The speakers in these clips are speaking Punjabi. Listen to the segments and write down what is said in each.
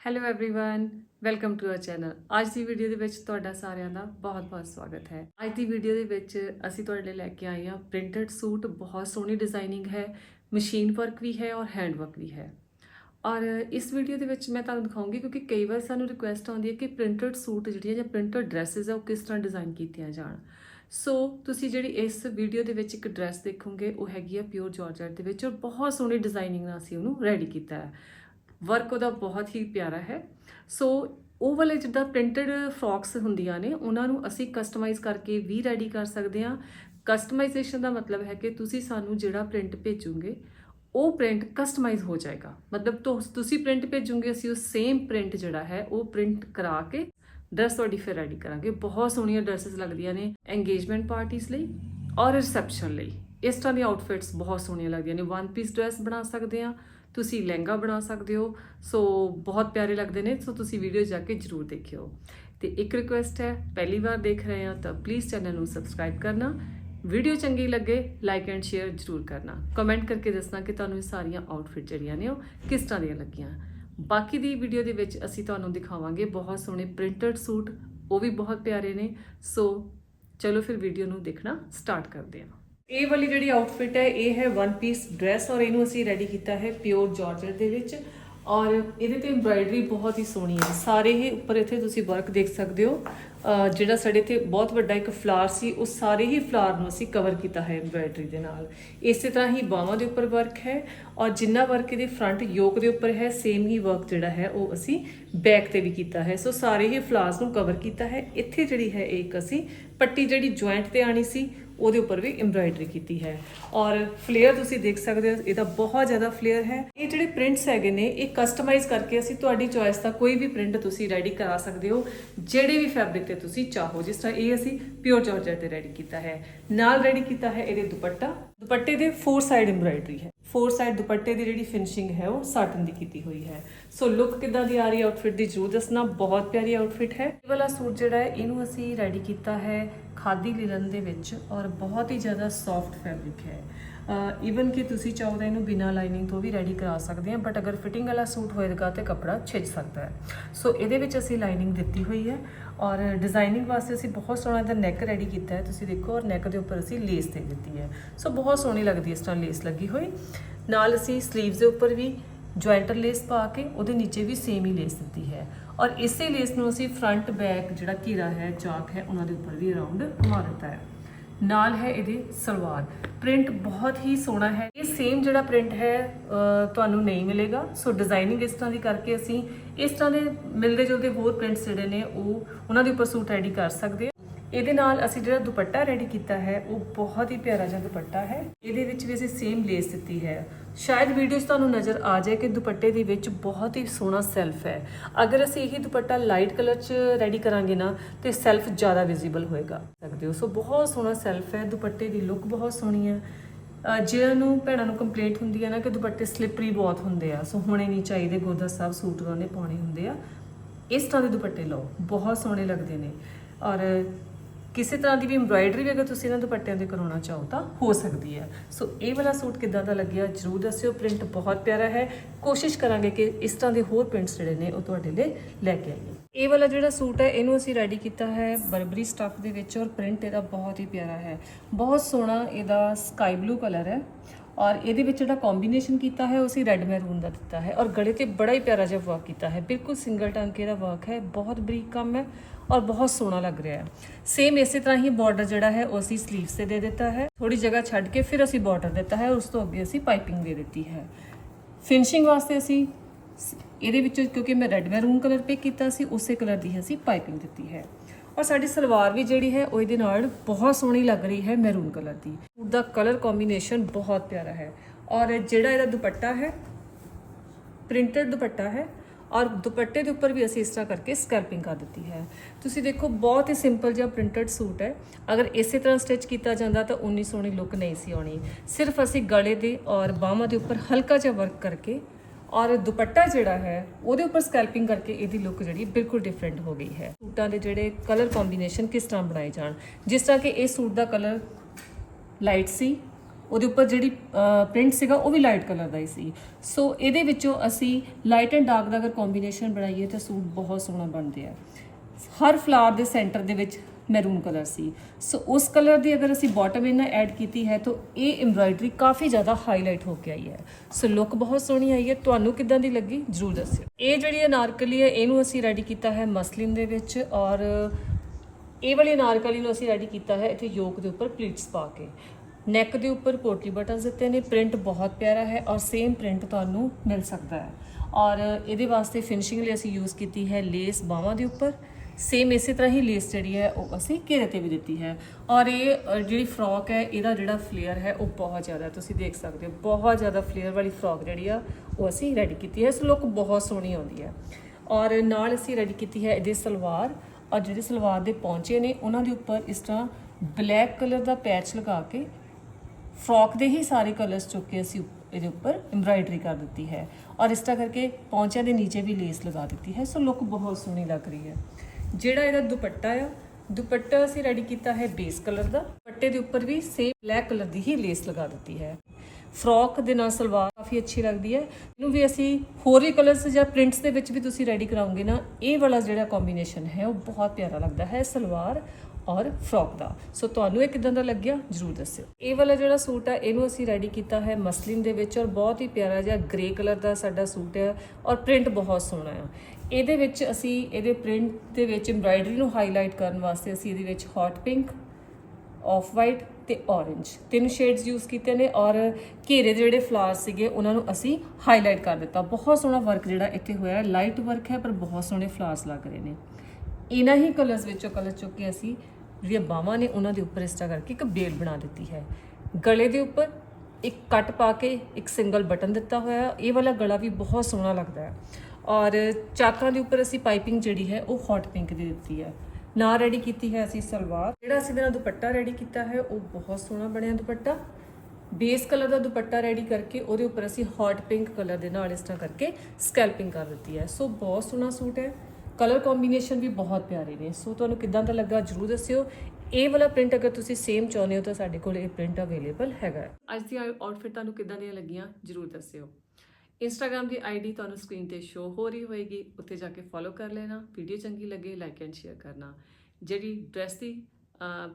hello everyone welcome to our channel ਅੱਜ ਦੀ ਵੀਡੀਓ ਦੇ ਵਿੱਚ ਤੁਹਾਡਾ ਸਾਰਿਆਂ ਦਾ ਬਹੁਤ-ਬਹੁਤ ਸਵਾਗਤ ਹੈ ਅੱਜ ਦੀ ਵੀਡੀਓ ਦੇ ਵਿੱਚ ਅਸੀਂ ਤੁਹਾਡੇ ਲਈ ਲੈ ਕੇ ਆਏ ਹਾਂ ਪ੍ਰਿੰਟਡ ਸੂਟ ਬਹੁਤ ਸੋਹਣੀ ਡਿਜ਼ਾਈਨਿੰਗ ਹੈ ਮਸ਼ੀਨ ਵਰਕ ਵੀ ਹੈ ਔਰ ਹੈਂਡ ਵਰਕ ਵੀ ਹੈ ਔਰ ਇਸ ਵੀਡੀਓ ਦੇ ਵਿੱਚ ਮੈਂ ਤੁਹਾਨੂੰ ਦਿਖਾਉਂਗੀ ਕਿਉਂਕਿ ਕਈ ਵਾਰ ਸਾਨੂੰ ਰਿਕੁਐਸਟ ਆਉਂਦੀ ਹੈ ਕਿ ਪ੍ਰਿੰਟਡ ਸੂਟ ਜਿਹੜੀਆਂ ਜਾਂ ਪ੍ਰਿੰਟਡ ਡਰੈਸਸ ਆ ਉਹ ਕਿਸ ਤਰ੍ਹਾਂ ਡਿਜ਼ਾਈਨ ਕੀਤੀਆਂ ਜਾਣ ਸੋ ਤੁਸੀਂ ਜਿਹੜੀ ਇਸ ਵੀਡੀਓ ਦੇ ਵਿੱਚ ਇੱਕ ਡਰੈਸ ਦੇਖੋਗੇ ਉਹ ਹੈਗੀ ਆ ਪਿਓਰ ਜਾਰਜਟ ਦੇ ਵਿੱਚ ਔਰ ਬਹੁਤ ਸੋਹਣੀ ਡਿਜ਼ਾਈਨਿੰਗ ਨਾਲ ਅਸੀਂ ਉਹਨੂੰ ਰੈਡੀ ਕੀਤਾ ਹੈ ਵਰਕ ਉਹਦਾ ਬਹੁਤ ਹੀ ਪਿਆਰਾ ਹੈ। ਸੋ ਉਹ ਵਾਲੇ ਜਿੱਦਾਂ ਪ੍ਰਿੰਟਡ ਫਰੌਕਸ ਹੁੰਦੀਆਂ ਨੇ, ਉਹਨਾਂ ਨੂੰ ਅਸੀਂ ਕਸਟਮਾਈਜ਼ ਕਰਕੇ ਵੀ ਰੈਡੀ ਕਰ ਸਕਦੇ ਹਾਂ। ਕਸਟਮਾਈਜ਼ੇਸ਼ਨ ਦਾ ਮਤਲਬ ਹੈ ਕਿ ਤੁਸੀਂ ਸਾਨੂੰ ਜਿਹੜਾ ਪ੍ਰਿੰਟ ਭੇਜੋਗੇ, ਉਹ ਪ੍ਰਿੰਟ ਕਸਟਮਾਈਜ਼ ਹੋ ਜਾਏਗਾ। ਮਤਲਬ ਤੁ- ਤੁਸੀਂ ਪ੍ਰਿੰਟ ਭੇਜੋਗੇ, ਅਸੀਂ ਉਹ ਸੇਮ ਪ੍ਰਿੰਟ ਜਿਹੜਾ ਹੈ, ਉਹ ਪ੍ਰਿੰਟ ਕਰਾ ਕੇ ਡਰੈਸ ਤੁਹਾਡੀ ਫਿਰ ਰੈਡੀ ਕਰਾਂਗੇ। ਬਹੁਤ ਸੋਹਣੀਆਂ ਡਰੈਸਸ ਲੱਗਦੀਆਂ ਨੇ ਐਂਗੇਜਮੈਂਟ ਪਾਰਟੀਆਂ ਲਈ ਔਰ ਰਿਸੈਪਸ਼ਨ ਲਈ। ਇਸ ਤਰ੍ਹਾਂ ਦੀਆਂ ਆਊਟਫਿਟਸ ਬਹੁਤ ਸੋਹਣੀਆਂ ਲੱਗਦੀਆਂ ਨੇ। ਵਨ ਪੀਸ ਡਰੈਸ ਬਣਾ ਸਕਦੇ ਆ ਤੁਸੀਂ ਲਹਿੰਗਾ ਬਣਾ ਸਕਦੇ ਹੋ। ਸੋ ਬਹੁਤ ਪਿਆਰੇ ਲੱਗਦੇ ਨੇ। ਸੋ ਤੁਸੀਂ ਵੀਡੀਓ ਜਾ ਕੇ ਜਰੂਰ ਦੇਖਿਓ। ਤੇ ਇੱਕ ਰਿਕੁਐਸਟ ਹੈ, ਪਹਿਲੀ ਵਾਰ ਦੇਖ ਰਹੇ ਹੋ ਤਾਂ ਪਲੀਜ਼ ਚੈਨਲ ਨੂੰ ਸਬਸਕ੍ਰਾਈਬ ਕਰਨਾ। ਵੀਡੀਓ ਚੰਗੀ ਲੱਗੇ ਲਾਈਕ ਐਂਡ ਸ਼ੇਅਰ ਜਰੂਰ ਕਰਨਾ। ਕਮੈਂਟ ਕਰਕੇ ਦੱਸਣਾ ਕਿ ਤੁਹਾਨੂੰ ਇਹ ਸਾਰੀਆਂ ਆਊਟਫਿਟ ਜਿਹੜੀਆਂ ਨੇ ਉਹ ਕਿਸ ਤਰ੍ਹਾਂ ਦੀਆਂ ਲੱਗੀਆਂ। ਬਾਕੀ ਦੀ ਵੀਡੀਓ ਦੇ ਵਿੱਚ ਅਸੀਂ ਤੁਹਾਨੂੰ ਦਿਖਾਵਾਂਗੇ ਬਹੁਤ ਸੋਹਣੇ ਪ੍ਰਿੰਟਡ ਸੂਟ। ਉਹ ਵੀ ਬਹੁਤ ਪਿਆਰੇ ਨੇ। ਸੋ ਚਲੋ ਫਿਰ ਵੀਡੀਓ ਨੂੰ ਦੇਖਣਾ ਸਟਾਰਟ ਕਰਦੇ ਹਾਂ। ਇਹ ਵਾਲੀ ਜਿਹੜੀ ਆਊਟਫਿਟ ਹੈ, ਇਹ ਹੈ ਵਨ ਪੀਸ ਡਰੈਸ ਔਰ ਇਹਨੂੰ ਅਸੀਂ ਰੈਡੀ ਕੀਤਾ ਹੈ ਪਿਓਰ ਜਾਰਜਟ ਦੇ ਵਿੱਚ ਔਰ ਇਹਦੇ ਤੇ ਐਮਬ੍ਰਾਇਡਰੀ ਬਹੁਤ ਹੀ ਸੋਹਣੀ ਹੈ। ਸਾਰੇ ਹੀ ਉੱਪਰ ਇੱਥੇ ਤੁਸੀਂ ਵਰਕ ਦੇਖ ਸਕਦੇ ਹੋ। ਜਿਹੜਾ ਸਾਡੇ ਇੱਥੇ ਬਹੁਤ ਵੱਡਾ ਇੱਕ ਫਲਾਰ ਸੀ, ਉਹ ਸਾਰੇ ਹੀ ਫਲਾਰ ਨੂੰ ਅਸੀਂ ਕਵਰ ਕੀਤਾ ਹੈ ਐਮਬ੍ਰਾਇਡਰੀ ਦੇ ਨਾਲ। ਇਸੇ ਤਰ੍ਹਾਂ ਹੀ ਬਾਹਾਂ ਦੇ ਉੱਪਰ ਵਰਕ ਹੈ ਔਰ ਜਿੰਨਾ ਵਰਕ ਇਹਦੇ ਫਰੰਟ ਯੋਕ ਦੇ ਉੱਪਰ ਹੈ ਸੇਮ ਹੀ ਵਰਕ ਜਿਹੜਾ ਹੈ, ਉਹ ਅਸੀਂ ਬੈਕ ਤੇ ਵੀ ਕੀਤਾ ਹੈ। ਸੋ ਸਾਰੇ ਹੀ ਫਲਾਰਸ ਨੂੰ ਕਵਰ ਕੀਤਾ ਹੈ। ਇੱਥੇ ਜਿਹੜੀ ਹੈ, ਇੱਕ ਅਸੀਂ ਪੱਟੀ ਜਿਹੜੀ ਜੁਆਇੰਟ ਤੇ ਆਣੀ ਸੀ ਉਹਦੇ ਉੱਪਰ ਵੀ ਐਮਬ੍ਰਾਇਡਰੀ ਕੀਤੀ ਹੈ। ਔਰ ਫਲੇਅਰ ਤੁਸੀਂ ਦੇਖ ਸਕਦੇ ਹੋ, ਇਹਦਾ ਬਹੁਤ ਜ਼ਿਆਦਾ ਫਲੇਅਰ ਹੈ। ਇਹ ਜਿਹੜੇ ਪ੍ਰਿੰਟਸ ਹੈਗੇ ਨੇ, ਇਹ ਕਸਟਮਾਈਜ਼ ਕਰਕੇ ਅਸੀਂ ਤੁਹਾਡੀ ਚੋਇਸ ਦਾ ਕੋਈ ਵੀ ਪ੍ਰਿੰਟ ਤੁਸੀਂ ਰੈਡੀ ਕਰਾ ਸਕਦੇ ਹੋ, ਜਿਹੜੇ ਵੀ ਫੈਬਰਿਕ ਤੇ ਤੁਸੀਂ ਚਾਹੋ। ਜਿਸ ਤਰ੍ਹਾਂ ਇਹ ਅਸੀਂ ਪਿਓਰ ਜਾਰਜਟ ਤੇ ਰੈਡੀ ਕੀਤਾ ਹੈ। ਨਾਲ ਰੈਡੀ ਕੀਤਾ ਹੈ ਇਹਦੇ ਦੁਪੱਟਾ। ਦੁਪੱਟੇ ਦੇ ਫੋਰ ਸਾਈਡ ਐਮਬ੍ਰਾਇਡਰੀ ਹੈ। ਫੋਰ ਸਾਈਡ ਦੁਪੱਟੇ ਦੀ ਜਿਹੜੀ ਫਿਨਿਸ਼ਿੰਗ ਹੈ, ਉਹ ਸਾਟਨ ਦੀ ਕੀਤੀ ਹੋਈ ਹੈ। ਸੋ ਲੁੱਕ ਕਿੱਦਾਂ ਦੀ ਆ ਰਹੀ ਹੈ ਆਊਟਫਿਟ ਦੀ, ਜਰੂਰ ਦੱਸਣਾ। ਬਹੁਤ ਪਿਆਰੀ ਆਊਟਫਿਟ ਹੈ। ਇਹ ਵਾਲਾ ਸੂਟ ਜਿਹੜਾ ਹੈ, ਇਹਨੂੰ ਅਸੀਂ ਰੈਡੀ ਕੀਤਾ ਹੈ ਖਾਦੀ ਲਿਨਨ ਦੇ ਵਿੱਚ ਔਰ ਬਹੁਤ ਹੀ ਜ਼ਿਆਦਾ ਸੌਫਟ ਫੈਬਰਿਕ ਹੈ। ਈਵਨ ਕਿ ਤੁਸੀਂ ਚਾਹੋ ਤਾਂ ਇਹਨੂੰ ਬਿਨਾਂ ਲਾਈਨਿੰਗ ਤੋਂ ਵੀ ਰੈਡੀ ਕਰਾ ਸਕਦੇ ਹਾਂ ਬਟ ਅਗਰ ਫਿਟਿੰਗ ਵਾਲਾ ਸੂਟ ਹੋਏਗਾ ਤੇ ਕੱਪੜਾ ਛਿੱਜ ਸਕਦਾ ਹੈ। ਸੋ ਇਹਦੇ ਵਿੱਚ ਅਸੀਂ ਲਾਈਨਿੰਗ ਦਿੱਤੀ ਹੋਈ ਹੈ ਔਰ ਡਿਜ਼ਾਈਨਿੰਗ ਵਾਸਤੇ ਅਸੀਂ ਬਹੁਤ ਸੋਹਣਾ ਇਹਦਾ ਨੈਕ ਰੈਡੀ ਕੀਤਾ ਹੈ, ਤੁਸੀਂ ਦੇਖੋ, ਔਰ ਨੈਕ ਦੇ ਉੱਪਰ ਅਸੀਂ ਲੇਸ ਦੇ ਦਿੱਤੀ ਹੈ। ਸੋ ਬਹੁਤ ਸੋਹਣੀ ਲੱਗਦੀ ਹੈ ਇਸ ਤਰ੍ਹਾਂ ਲੇਸ ਲੱਗੀ ਹੋਈ। ਨਾਲ ਅਸੀਂ ਸਲੀਵਸ ਦੇ ਉੱਪਰ ਵੀ ਜੁਆਇੰਟਰ ਲੇਸ ਪਾ ਕੇ ਉਹਦੇ ਨੀਚੇ ਵੀ ਸੇਮ ਹੀ ਲੇਸ ਦਿੱਤੀ ਹੈ। ਔਰ ਇਸੇ ਲੇਸ ਨੂੰ ਅਸੀਂ ਫਰੰਟ ਬੈਕ ਜਿਹੜਾ ਘੀਰਾ ਹੈ, ਚਾਕ ਹੈ, ਉਹਨਾਂ ਦੇ ਉੱਪਰ ਵੀ ਅਰਾਊਂਡ ਘੁਮਾ ਦਿੱਤਾ ਹੈ। ਨਾਲ ਹੈ ਇਹਦੇ ਸਲਵਾਰ। ਪ੍ਰਿੰਟ ਬਹੁਤ ਹੀ ਸੋਹਣਾ ਹੈ। ਇਹ ਸੇਮ ਜਿਹੜਾ ਪ੍ਰਿੰਟ ਹੈ ਤੁਹਾਨੂੰ ਨਹੀਂ ਮਿਲੇਗਾ। ਸੋ ਡਿਜ਼ਾਈਨਿੰਗ ਇਸ ਤਰ੍ਹਾਂ ਦੀ ਕਰਕੇ ਅਸੀਂ ਇਸ ਤਰ੍ਹਾਂ ਦੇ ਮਿਲਦੇ ਜੁਲਦੇ ਹੋਰ ਪ੍ਰਿੰਟਸ ਜਿਹੜੇ ਨੇ, ਉਹ ਉਹਨਾਂ ਦੇ ਉੱਪਰ ਸੂਟ ਰੈਡੀ ਕਰ ਸਕਦੇ ਇਹਦੇ ਨਾਲ ਅਸੀਂ ਜਿਹੜਾ ਦੁਪੱਟਾ ਰੈਡੀ ਕੀਤਾ ਹੈ, ਉਹ ਬਹੁਤ ਹੀ ਪਿਆਰਾ ਜਿਹਾ ਦੁਪੱਟਾ ਹੈ। ਇਹਦੇ ਵਿੱਚ ਵੀ ਅਸੀਂ ਸੇਮ ਲੇਸ ਦਿੱਤੀ ਹੈ। ਸ਼ਾਇਦ ਵੀਡੀਓ 'ਚ ਤੁਹਾਨੂੰ ਨਜ਼ਰ ਆ ਜਾਏ ਕਿ ਦੁਪੱਟੇ ਦੇ ਵਿੱਚ ਬਹੁਤ ਹੀ ਸੋਹਣਾ ਸੈਲਫ ਹੈ। ਅਗਰ ਅਸੀਂ ਇਹ ਦੁਪੱਟਾ ਲਾਈਟ ਕਲਰ 'ਚ ਰੈਡੀ ਕਰਾਂਗੇ ਨਾ, ਤੇ ਸੈਲਫ ਜ਼ਿਆਦਾ ਵਿਜ਼ੀਬਲ ਹੋਏਗਾ। ਸਕਦੇ ਹੋ? ਸੋ ਬਹੁਤ ਸੋਹਣਾ ਸੈਲਫ ਹੈ। ਦੁਪੱਟੇ ਦੀ ਲੁੱਕ ਬਹੁਤ ਸੋਹਣੀ ਹੈ। ਜਿਹਨਾਂ ਨੂੰ ਭੈਣਾਂ ਨੂੰ ਕੰਪਲੇਂਟ ਹੁੰਦੀ ਹੈ ਨਾ ਕਿ ਦੁਪੱਟੇ ਸਲਿਪਰੀ ਬਹੁਤ ਹੁੰਦੇ ਆ ਸੋ ਹੋਣੇ ਨਹੀਂ ਚਾਹੀਦੇ ਗੋਦਾ ਸਾਹਿਬ ਸੂਟ ਉਹਨਾਂ ਨੇ ਪਾਉਣੇ ਹੁੰਦੇ ਆ। ਇਸ ਤਰ੍ਹਾਂ ਦੇ ਦੁਪੱਟੇ ਲਓ। ਬਹੁਤ ਸੋਹਣੇ ਲੱਗਦੇ ਨੇ। ਔਰ ਕਿਸੇ ਤਰ੍ਹਾਂ ਦੀ ਵੀ ਐਮਬ੍ਰਾਇਡਰੀ ਵੀ ਅਗਰ ਤੁਸੀਂ ਇਹਨਾਂ ਦੁਪੱਟਿਆਂ ਤੇ ਕਰਾਉਣਾ ਚਾਹੋ ਤਾਂ ਹੋ ਸਕਦੀ ਹੈ। ਸੋ ਇਹ ਵਾਲਾ ਸੂਟ ਕਿੱਦਾਂ ਦਾ ਲੱਗਿਆ ਜਰੂਰ ਦੱਸਿਓ। ਪ੍ਰਿੰਟ ਬਹੁਤ ਪਿਆਰਾ ਹੈ। ਕੋਸ਼ਿਸ਼ ਕਰਾਂਗੇ ਕਿ ਇਸ ਤਰ੍ਹਾਂ ਦੇ ਹੋਰ ਪ੍ਰਿੰਟਸ ਜਿਹੜੇ ਨੇ ਉਹ ਤੁਹਾਡੇ ਲਈ ਲੈ ਕੇ ਆਈਏ। ਇਹ ਵਾਲਾ ਜਿਹੜਾ ਸੂਟ ਹੈ, ਇਹਨੂੰ ਅਸੀਂ ਰੈਡੀ ਕੀਤਾ ਹੈ ਬਰਬਰੀ ਸਟਫ ਦੇ ਵਿੱਚ ਔਰ ਪ੍ਰਿੰਟ ਇਹਦਾ ਬਹੁਤ ਹੀ ਪਿਆਰਾ ਹੈ। ਬਹੁਤ ਸੋਹਣਾ ਇਹਦਾ ਸਕਾਈ ਬਲੂ ਕਲਰ ਹੈ। ਔਰ ਇਹਦੇ ਵਿੱਚ ਜਿਹੜਾ ਕੰਬੀਨੇਸ਼ਨ ਕੀਤਾ ਹੈ, ਉਹ ਅਸੀਂ ਰੈੱਡ ਮੈਰੂਨ ਦਾ ਦਿੱਤਾ ਹੈ ਔਰ ਗਲੇ ਤੇ ਬੜਾ ਹੀ ਪਿਆਰਾ ਜਿਹਾ ਵਰਕ ਕੀਤਾ ਹੈ। ਬਿਲਕੁਲ ਸਿੰਗਲ ਟਾਂਕੇ ਦਾ ਵਰਕ ਹੈ, ਬਹੁਤ ਬਰੀਕ ਕੰਮ ਹੈ ਔਰ ਬਹੁਤ ਸੋਹਣਾ ਲੱਗ ਰਿਹਾ ਹੈ। ਸੇਮ ਇਸੇ ਤਰ੍ਹਾਂ ਹੀ ਬਾਰਡਰ ਜਿਹੜਾ ਹੈ, ਉਹ ਅਸੀਂ ਸਲੀਵਸ ਤੇ ਦੇ ਦਿੱਤਾ ਹੈ। ਥੋੜੀ ਜਗ੍ਹਾ ਛੱਡ ਕੇ ਫਿਰ ਅਸੀਂ ਬਾਰਡਰ ਦਿੱਤਾ ਹੈ, ਉਸ ਤੋਂ ਅੱਗੇ ਅਸੀਂ ਪਾਈਪਿੰਗ ਦੇ ਦਿੱਤੀ ਹੈ। ਫਿਨਿਸ਼ਿੰਗ ਵਾਸਤੇ ਅਸੀਂ ਇਹਦੇ ਵਿੱਚ ਕਿਉਂਕਿ ਮੈਂ ਰੈੱਡ ਮੈਰੂਨ ਕਲਰ ਪੇ ਕੀਤਾ ਸੀ, ਉਸੇ ਕਲਰ ਦੀ ਅਸੀਂ ਪਾਈਪਿੰਗ ਦਿੱਤੀ ਹੈ। ਔਰ ਸਾਡੀ ਸਲਵਾਰ ਵੀ ਜਿਹੜੀ ਹੈ ਉਹ ਇਹਦੇ ਨਾਲ ਬਹੁਤ ਸੋਹਣੀ ਲੱਗ ਰਹੀ ਹੈ ਮੈਰੂਨ ਕਲਰ ਦੀ। ਸੂਟ ਦਾ ਕਲਰ ਕੰਬੀਨੇਸ਼ਨ ਬਹੁਤ ਪਿਆਰਾ ਹੈ। ਔਰ ਜਿਹੜਾ ਇਹਦਾ ਦੁਪੱਟਾ ਹੈ ਪ੍ਰਿੰਟਡ ਦੁਪੱਟਾ ਹੈ, ਔਰ ਦੁਪੱਟੇ ਦੇ ਉੱਪਰ ਵੀ ਅਸੀਂ ਇਸ ਤਰ੍ਹਾਂ ਕਰਕੇ ਸਕਰਪਿੰਗ ਕਰ ਦਿੱਤੀ ਹੈ। ਤੁਸੀਂ ਦੇਖੋ, ਬਹੁਤ ਹੀ ਸਿੰਪਲ ਜਿਹਾ ਪ੍ਰਿੰਟਡ ਸੂਟ ਹੈ। ਅਗਰ ਇਸੇ ਤਰ੍ਹਾਂ ਸਟਿਚ ਕੀਤਾ ਜਾਂਦਾ ਤਾਂ ਉਨੀ ਸੋਹਣੀ ਲੁੱਕ ਨਹੀਂ ਸੀ ਆਉਣੀ। ਸਿਰਫ ਅਸੀਂ ਗਲੇ ਦੇ ਔਰ ਬਾਹਾਂ ਦੇ ਉੱਪਰ ਹਲਕਾ ਜਿਹਾ ਵਰਕ ਕਰਕੇ ਔਰ ਦੁਪੱਟਾ ਜਿਹੜਾ ਹੈ, ਉਹਦੇ ਉੱਪਰ ਸਕੈਲਪਿੰਗ ਕਰਕੇ ਇਹਦੀ ਲੁੱਕ ਜਿਹੜੀ ਬਿਲਕੁਲ ਡਿਫਰੈਂਟ ਹੋ ਗਈ ਹੈ। ਸੂਟਾਂ ਦੇ ਜਿਹੜੇ ਕਲਰ ਕੰਬੀਨੇਸ਼ਨ ਕਿਸ ਤਰ੍ਹਾਂ ਬਣਾਏ ਜਾਣ? ਜਿਸ ਤਰ੍ਹਾਂ ਕਿ ਇਹ ਸੂਟ ਦਾ ਕਲਰ ਲਾਈਟ ਸੀ, ਉਹਦੇ ਉੱਪਰ ਜਿਹੜੀ ਪ੍ਰਿੰਟ ਸੀਗਾ, ਉਹ ਵੀ ਲਾਈਟ ਕਲਰ ਦਾ ਹੀ ਸੀ। ਸੋ ਇਹਦੇ ਵਿੱਚੋਂ ਅਸੀਂ ਲਾਈਟ ਐਂਡ ਡਾਰਕ ਦਾ ਅਗਰ ਕੰਬੀਨੇਸ਼ਨ ਬਣਾਈਏ ਤਾਂ ਸੂਟ ਬਹੁਤ ਸੋਹਣਾ ਬਣਦੇ ਆ। ਹਰ ਫਲਾਵਰ ਦੇ ਸੈਂਟਰ ਦੇ ਵਿੱਚ ਮੈਰੂਨ ਕਲਰ ਸੀ। ਸੋ ਉਸ ਕਲਰ ਦੀ ਅਗਰ ਅਸੀਂ ਬਾਟਮ ਇਹਨਾਂ ਐਡ ਕੀਤੀ ਹੈ, ਤਾਂ ਇਹ ਐਮਬ੍ਰਾਇਡਰੀ ਕਾਫੀ ਜ਼ਿਆਦਾ ਹਾਈਲਾਈਟ ਹੋ ਕੇ ਆਈ ਹੈ। ਸੋ ਲੁੱਕ ਬਹੁਤ ਸੋਹਣੀ ਆਈ ਹੈ। ਤੁਹਾਨੂੰ ਕਿੱਦਾਂ ਦੀ ਲੱਗੀ? ਜਰੂਰ ਦੱਸਿਓ। ਇਹ ਜਿਹੜੀ ਅਨਾਰਕਲੀ ਹੈ, ਇਹਨੂੰ ਅਸੀਂ ਰੈਡੀ ਕੀਤਾ ਹੈ ਮਸਲਿਨ ਦੇ ਵਿੱਚ ਔਰ ਇਹ ਵਾਲੀ ਅਨਾਰਕਲੀ ਨੂੰ ਅਸੀਂ ਰੈਡੀ ਕੀਤਾ ਹੈ ਇੱਥੇ ਯੋਕ ਦੇ ਉੱਪਰ ਪਲੀਟਸ ਪਾ ਕੇ। ਨੈਕ ਦੇ ਉੱਪਰ ਪੋਟਲੀ ਬਟਨਸ ਦਿੱਤੇ ਨੇ। ਪ੍ਰਿੰਟ ਬਹੁਤ ਪਿਆਰਾ ਹੈ ਔਰ ਸੇਮ ਪ੍ਰਿੰਟ ਤੁਹਾਨੂੰ ਮਿਲ ਸਕਦਾ ਹੈ। ਔਰ ਇਹਦੇ ਵਾਸਤੇ ਫਿਨਿਸ਼ਿੰਗ ਲਈ ਅਸੀਂ ਯੂਜ਼ ਕੀਤੀ ਹੈ ਲੇਸ ਬਾਹਾਂ ਦੇ ਉੱਪਰ। ਸੇਮ ਇਸੇ ਤਰ੍ਹਾਂ ਹੀ ਲੇਸ ਜਿਹੜੀ ਹੈ ਉਹ ਅਸੀਂ ਘੇਰੇ ਤੇ ਵੀ ਦਿੱਤੀ ਹੈ। ਔਰ ਇਹ ਜਿਹੜੀ ਫਰੋਕ ਹੈ, ਇਹਦਾ ਜਿਹੜਾ ਫਲੇਅਰ ਹੈ, ਉਹ ਬਹੁਤ ਜ਼ਿਆਦਾ, ਤੁਸੀਂ ਦੇਖ ਸਕਦੇ ਹੋ, ਬਹੁਤ ਜ਼ਿਆਦਾ ਫਲੇਅਰ ਵਾਲੀ ਫਰੋਕ ਜਿਹੜੀ ਆ, ਉਹ ਅਸੀਂ ਰੈਡੀ ਕੀਤੀ ਹੈ। ਇਸ ਲੁੱਕ ਬਹੁਤ ਸੋਹਣੀ ਆਉਂਦੀ ਹੈ। ਔਰ ਨਾਲ ਅਸੀਂ ਰੈਡੀ ਕੀਤੀ ਹੈ ਇਹਦੇ ਸਲਵਾਰ। ਔਰ ਜਿਹੜੇ ਸਲਵਾਰ ਦੇ ਪੌਂਚੇ ਨੇ, ਉਹਨਾਂ ਦੇ ਉੱਪਰ ਇਸ ਤਰ੍ਹਾਂ ਬਲੈਕ ਕਲਰ ਦਾ ਪੈਚ ਲਗਾ ਕੇ ਫਰੋਕ ਦੇ ਹੀ ਸਾਰੇ ਕਲਰਸ ਚੁੱਕ ਕੇ ਅਸੀਂ ਇਹਦੇ ਉੱਪਰ ਐਮਬ੍ਰਾਇਡਰੀ ਕਰ ਦਿੱਤੀ ਹੈ। ਔਰ ਇਸ ਤਰ੍ਹਾਂ ਕਰਕੇ ਪੌਂਚਿਆਂ ਦੇ ਨੀਚੇ ਵੀ ਲੇਸ ਲਗਾ ਦਿੱਤੀ ਹੈ। ਸੋ ਲੁੱਕ ਬਹੁਤ ਸੋਹਣੀ ਲੱਗ ਰਹੀ ਹੈ। ਜਿਹੜਾ ਇਹਦਾ ਦੁਪੱਟਾ ਆ, ਦੁਪੱਟਾ ਅਸੀਂ ਰੈਡੀ ਕੀਤਾ ਹੈ ਬੇਸ ਕਲਰ ਦਾ। ਦੁਪੱਟੇ ਦੇ ਉੱਪਰ ਵੀ ਸੇਮ ਬਲੈਕ ਕਲਰ ਦੀ ਹੀ ਲੇਸ ਲਗਾ ਦਿੱਤੀ ਹੈ। ਫਰੋਕ ਦੇ ਨਾਲ ਸਲਵਾਰ ਕਾਫੀ ਅੱਛੀ ਲੱਗਦੀ ਹੈ। ਇਹਨੂੰ ਵੀ ਅਸੀਂ ਹੋਰ ਵੀ ਕਲਰਸ ਜਾਂ ਪ੍ਰਿੰਟਸ ਦੇ ਵਿੱਚ ਵੀ ਤੁਸੀਂ ਰੈਡੀ ਕਰਾਉਂਗੇ ਨਾ, ਇਹ ਵਾਲਾ ਜਿਹੜਾ ਕੰਬੀਨੇਸ਼ਨ ਹੈ, ਉਹ ਬਹੁਤ ਪਿਆਰਾ ਲੱਗਦਾ ਹੈ। ਸਲਵਾਰ ਔਰ ਫਰੋਕ ਦਾ। ਸੋ ਤੁਹਾਨੂੰ ਇਹ ਕਿਦਾਂ ਦਾ ਲੱਗਿਆ? ਜਰੂਰ ਦੱਸਿਓ। ਇਹ ਵਾਲਾ ਜਿਹੜਾ ਸੂਟ ਆ, ਇਹਨੂੰ ਅਸੀਂ ਰੈਡੀ ਕੀਤਾ ਹੈ ਮਸਲਿਨ ਦੇ ਵਿੱਚ ਔਰ ਬਹੁਤ ਹੀ ਪਿਆਰਾ ਜਿਹਾ ਗ੍ਰੇ ਕਲਰ ਦਾ ਸਾਡਾ ਸੂਟ ਹੈ ਔਰ ਪ੍ਰਿੰਟ ਬਹੁਤ ਸੋਹਣਾ ਆ। ਇਹਦੇ ਵਿੱਚ ਅਸੀਂ ਇਹਦੇ ਪ੍ਰਿੰਟ ਦੇ ਵਿੱਚ ਐਮਬ੍ਰਾਇਡਰੀ ਨੂੰ ਹਾਈਲਾਈਟ ਕਰਨ ਵਾਸਤੇ ਅਸੀਂ ਇਹਦੇ ਵਿੱਚ ਹੌਟ ਪਿੰਕ ਆਫ ਵਾਈਟ ਤੇ orange ਤਿੰਨ ਸ਼ੇਡਸ ਯੂਜ਼ ਕੀਤੇ ਨੇ ਔਰ ਘੇਰੇ ਦੇ ਜਿਹੜੇ ਫਲਾਵਰ ਸੀਗੇ, ਉਹਨਾਂ ਨੂੰ ਅਸੀਂ ਹਾਈਲਾਈਟ ਕਰ ਦਿੱਤਾ। ਬਹੁਤ ਸੋਹਣਾ ਵਰਕ ਜਿਹੜਾ ਇੱਥੇ ਹੋਇਆ। ਹੈ ਲਾਈਟ ਵਰਕ ਹੈ, ਪਰ ਬਹੁਤ ਸੋਹਣੇ ਫਲਾਵਰਸ ਲੱਗ ਰਹੇ ਨੇ। ਇਹਨਾਂ ਹੀ ਕਲਰਸ ਵਿੱਚੋਂ ਕਲਰ ਚੁੱਕ ਕੇ ਅਸੀਂ ਜਿਹੜੀਆਂ ਬਾਹਾਂ ਨੇ ਉਹਨਾਂ ਦੇ ਉੱਪਰ ਇਸ ਤਰ੍ਹਾਂ ਕਰਕੇ ਇੱਕ ਬੇਲ ਬਣਾ ਦਿੱਤੀ ਹੈ। ਗਲੇ ਦੇ ਉੱਪਰ ਇੱਕ ਕੱਟ ਪਾ ਕੇ ਇੱਕ ਸਿੰਗਲ ਬਟਨ ਦਿੱਤਾ ਹੋਇਆ ਇਹ ਵਾਲਾ ਗਲਾ ਵੀ ਬਹੁਤ ਸੋਹਣਾ ਲੱਗਦਾ ਹੈ। ਔਰ ਚਾਕਾਂ ਦੇ ਉੱਪਰ ਅਸੀਂ ਪਾਈਪਿੰਗ ਜਿਹੜੀ ਹੈ ਉਹ ਹੌਟ ਪਿੰਕ ਦੀ ਦਿੱਤੀ ਹੈ। ਨਾ ਰੈਡੀ ਕੀਤੀ ਹੈ ਅਸੀਂ ਸਲਵਾਰ। ਜਿਹੜਾ ਅਸੀਂ ਇਹਦਾ ਦੁਪੱਟਾ ਰੈਡੀ ਕੀਤਾ ਹੈ, ਉਹ ਬਹੁਤ ਸੋਹਣਾ ਬਣਿਆ ਦੁਪੱਟਾ। ਬੇਸ ਕਲਰ ਦਾ ਦੁਪੱਟਾ ਰੈਡੀ ਕਰਕੇ ਉਹਦੇ ਉੱਪਰ ਅਸੀਂ ਹੌਟ ਪਿੰਕ ਕਲਰ ਦੇ ਨਾਲ ਇਸ ਤਰ੍ਹਾਂ ਕਰਕੇ ਸਕੈਲਪਿੰਗ ਕਰ ਦਿੱਤੀ ਹੈ। ਸੋ ਬਹੁਤ ਸੋਹਣਾ ਸੂਟ ਹੈ। ਕਲਰ ਕੰਬੀਨੇਸ਼ਨ ਵੀ ਬਹੁਤ ਪਿਆਰੇ ਨੇ। ਸੋ ਤੁਹਾਨੂੰ ਕਿਦਾਂ ਦਾ ਲੱਗਾ ਜਰੂਰ ਦੱਸਿਓ। ਇਹ ਵਾਲਾ ਪ੍ਰਿੰਟ ਅਗਰ ਤੁਸੀਂ ਸੇਮ ਚਾਹੁੰਦੇ ਹੋ ਤਾਂ ਸਾਡੇ ਕੋਲ ਇਹ ਪ੍ਰਿੰਟ ਅਵੇਲੇਬਲ ਹੈਗਾ। ਅੱਜ ਦੀ ਆਊਟਫਿਟ ਤੁਹਾਨੂੰ ਕਿਦਾਂ ਦੀਆਂ ਲੱਗੀਆਂ ਜਰੂਰ ਦੱਸਿਓ। ਇੰਸਟਾਗ੍ਰam ਦੀ ਆਈਡੀ ਤੁਹਾਨੂੰ ਸਕਰੀਨ ਤੇ ਸ਼ੋ ਹੋ ਰਹੀ ਹੋਏਗੀ। ਉੱਥੇ ਜਾ ਕੇ ਫੋਲੋ ਕਰ ਲੈਣਾ। ਵੀਡੀਓ ਚੰਗੀ ਲੱਗੇ ਲਾਈਕ ਐਂਡ ਸ਼ੇਅਰ ਕਰਨਾ। ਜਿਹੜੀ ਡਰੈਸ ਦੀ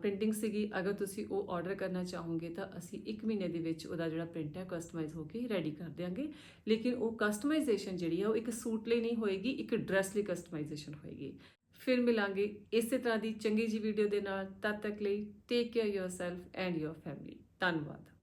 ਪ੍ਰਿੰਟਿੰਗ ਸੀਗੀ, ਅਗਰ ਤੁਸੀਂ ਉਹ ਆਰਡਰ ਕਰਨਾ ਚਾਹੋਗੇ ਤਾਂ ਅਸੀਂ 1 ਮਹੀਨੇ ਦੇ ਵਿੱਚ ਉਹਦਾ ਜਿਹੜਾ ਪ੍ਰਿੰਟ ਹੈ ਕਸਟਮਾਈਜ਼ ਹੋ ਕੇ ਰੈਡੀ ਕਰ ਦਿਆਂਗੇ। ਲੇਕਿਨ ਉਹ ਕਸਟਮਾਈਜ਼ੇਸ਼ਨ ਜਿਹੜੀ ਹੈ ਉਹ ਇੱਕ ਸੂਟ ਲਈ ਨਹੀਂ ਹੋਏਗੀ, ਇੱਕ ਡਰੈਸ ਲਈ ਕਸਟਮਾਈਜ਼ੇਸ਼ਨ ਹੋਏਗੀ। ਫਿਰ ਮਿਲਾਂਗੇ ਇਸੇ ਤਰ੍ਹਾਂ ਦੀ ਚੰਗੀ ਜੀ ਵੀਡੀਓ ਦੇ ਨਾਲ। ਤਦ ਤੱਕ ਲਈ take care yourself and your family ਧੰਨਵਾਦ।